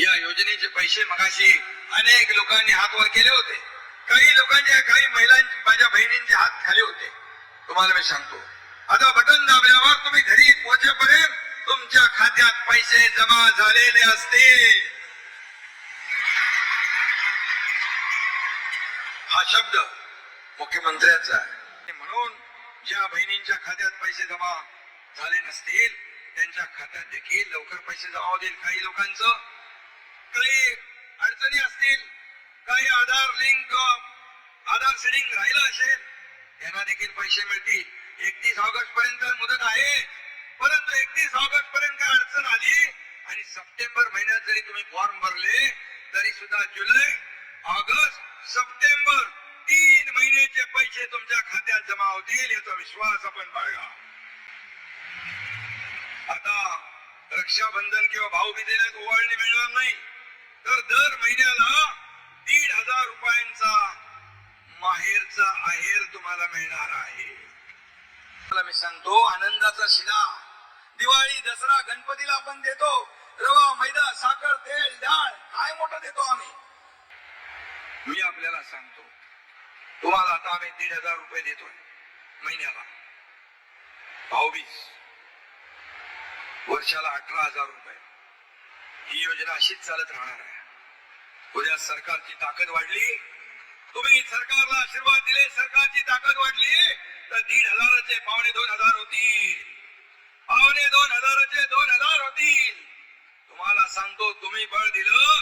या योजनेचे पैसे मगाशी अनेक लोकांनी हात वर केले होते. काही लोकांचे काही महिलांचे माझ्या बहिणींचे हात खाली होते. तुम्हाला मी सांगतो. आता बटन दाबल्यावर तुम्ही घरी पोहोचेपर्यंत तुमच्या खात्यात पैसे जमा झालेले असतील. हा शब्द मुख्यमंत्र्यांचा म्हणून ज्या बहिणींच्या खात्यात पैसे जमा झाले नसतील त्यांच्या खात्यात देखील लवकर पैसे जमा होतील काही लोकांचं. काही अडचणी असतील काही आधार लिंक आधार सिडिंग राहिलं असेल त्यांना देखील पैसे मिळतील. एकतीस ऑगस्ट पर्यंत मुदत आहे परंतु एकतीस ऑगस्ट पर्यंत काय अडचण आली आणि सप्टेंबर महिन्यात जरी तुम्ही फॉर्म भरले तरी सुद्धा जुलै ऑगस्ट सप्टेंबर तीन महिन्याचे पैसे तुमच्या खात्यात जमा होतील याचा विश्वास आपण बाळगा. आता रक्षाबंधन किंवा भाऊबीजेला ओवाळणी मिळणार नाही. तर दर महिन्याला दीड हजार रुपयांचा माहेरचा आहेर तुम्हाला मिळणार आहे. मला मी सांगतो आनंदाचा शिला. दिवाळी दसरा गणपतीला आपण देतो. रवा मैदा साखर तेल डाळ काय मोठं देतो आम्ही? मी आपल्याला सांगतो तुम्हाला आता आम्ही दीड हजार रुपये देतोय महिन्याला. भाऊबीज वर्षाला अठरा हजार रुपये. ही योजना अशीच चालत राहणार आहे. उद्या सरकारची ताकद वाढली तुम्ही सरकारला आशीर्वाद दिले सरकारची ताकद वाढली तर दीड हजाराचे पावणे दोन हजार होतील. पावणे दोन हजाराचे दोन हजार होतील. तुम्हाला सांगतो तुम्ही बळ दिलं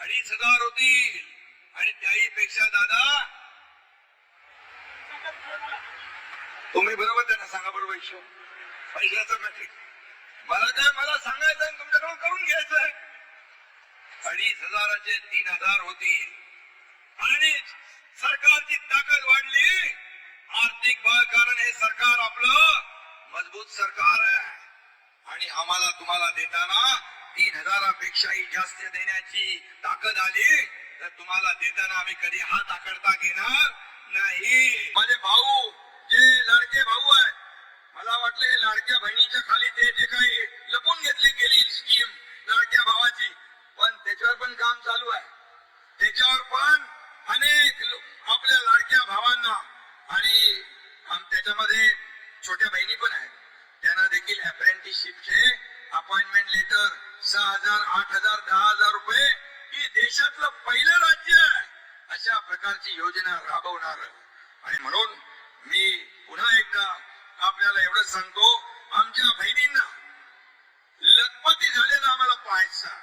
अडीच हजार होतील. आणि त्याही पेक्षा दादा तुम्ही बरोबर त्यांना सांगा बरोबर पैशाचं मॅट्रिक मला काय मला सांगायचं आणि करून घ्यायचंय. अडीच हजाराचे तीन हजार होतील आणि सरकारची ताकद वाढली. आर्थिक बळ कारण हे सरकार आपलं मजबूत सरकार आहे. आणि आम्हाला तुम्हाला देताना तीन हजारापेक्षाही जास्त देण्याची ताकद आली तर तुम्हाला देताना आम्ही कधी हात आकडता घेणार नाही. माझे भाऊ जे लाडके भाऊ आहे मला वाटलं हे लाडक्या बहिणीच्या खाली ते जे काही लपून घेतली गेली स्कीम लाडक्या भावाची पण त्याच्यावर पण काम चालू आहे त्याच्यावर पण अनेक लो- आपल्या लाडक्या भावांना आणि आम- त्याच्यामध्ये छोट्या बहिणी पण आहेत. त्यांना देखील अप्रेंटिसशिपचे अपॉइंटमेंट लेटर सहा हजार आठ हजार दहा हजार रुपये ही देशातलं पहिलं राज्य आहे. अशा प्रकारची योजना राबवणार आणि म्हणून मी पुन्हा एकदा आपल्याला एवढंच सांगतो आमच्या बहिणींना लखपती झालेला आम्हाला पाहायचा